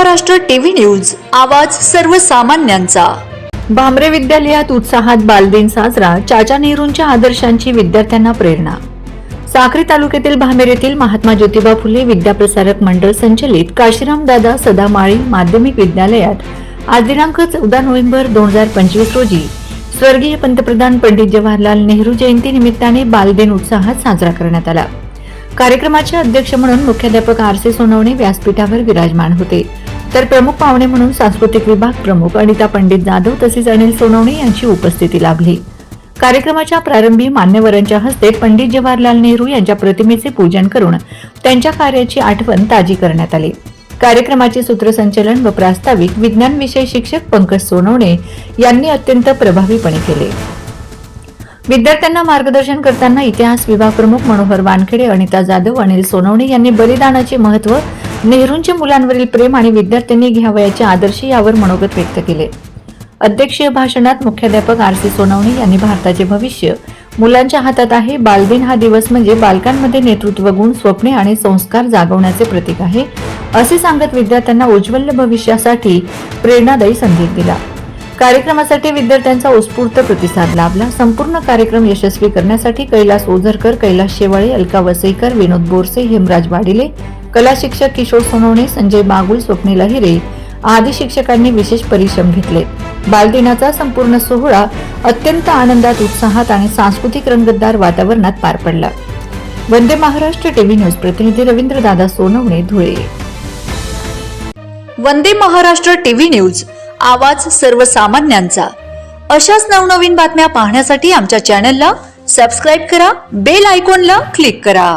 Maharashtra TV news आवाज सर्वसामान्यांचा. भामरे विद्यालयात उत्साहात बालदिन साजरा चाचा नेहरूंच्या आदर्शांची विद्यार्थ्यांना प्रेरणा. साक्री तालुक्यातील भामेर येथील महात्मा ज्योतिबा फुले विद्याप्रसारक मंडळ संचलित काशीराम दादा सदामाळी माध्यमिक विद्यालयात आज दिनांक चौदा नोव्हेंबर दोन हजार पंचवीस रोजी स्वर्गीय पंतप्रधान पंडित जवाहरलाल नेहरू जयंती निमित्ताने बालदिन उत्साहात साजरा करण्यात आला. कार्यक्रमाचे अध्यक्ष म्हणून मुख्याध्यापक आर सी सोनवणे व्यासपीठावर विराजमान होते. तर प्रमुख पाहुणे म्हणून सांस्कृतिक विभाग प्रमुख अनिता पंडित जाधव तसेच अनिल सोनवणे यांची उपस्थिती लाभली. कार्यक्रमाच्या प्रारंभी मान्यवरांच्या हस्ते पंडित जवाहरलाल नेहरू यांच्या प्रतिमेचे पूजन करून त्यांच्या कार्याची आठवण ताजी करण्यात आली. कार्यक्रमाचे सूत्रसंचलन व प्रास्ताविक विज्ञान विषय शिक्षक पंकज सोनवणे यांनी अत्यंत प्रभावीपणे केले. विद्यार्थ्यांना मार्गदर्शन करताना इतिहास विभाग प्रमुख मनोहर वानखेडे अनिता जाधव अनिल सोनवणे यांनी बलिदानाचे महत्त्व नेहरूंच्या मुलांवरील प्रेम आणि विद्यार्थ्यांनी घ्यावयाचे आदर्श यावर मनोगत व्यक्त केले. अध्यक्षीय भाषणात मुख्याध्यापक आर सी सोनवणे यांनी भारताचे भविष्य मुलांच्या हातात आहे बालदिन हा दिवस म्हणजे बालकांमध्ये नेतृत्व गुण स्वप्ने आणि संस्कार जागवण्याचे प्रतीक आहे असे सांगत विद्यार्थ्यांना उज्ज्वल भविष्यासाठी प्रेरणादायी संदेश दिला. कार्यक्रमासाठी विद्यार्थ्यांचा उत्स्फूर्त प्रतिसाद लाभला. संपूर्ण कार्यक्रम यशस्वी करण्यासाठी कैलास ओझरकर कैलास शेवाळे अलका वसईकर विनोद बोरसे हेमराज वाडिले कला शिक्षक किशोर सोनवणे संजय बागुल स्वप्नील अहिरे आदी शिक्षकांनी विशेष परिश्रम घेतले. बालदिनाचा संपूर्ण सोहळा अत्यंत आनंदात उत्साहात आणि सांस्कृतिक रंगतदार वातावरणात पार पडला. वंदे महाराष्ट्र टीव्ही न्यूज प्रतिनिधी रवींद्र दादा सोनवणे धुळे. वंदे महाराष्ट्र टीव्ही न्यूज आवाज सर्वसामान्यांचा. अशाच नवनवीन बातम्या पाहण्यासाठी आमच्या चॅनलला सबस्क्राईब करा बेल आयकॉनला क्लिक करा.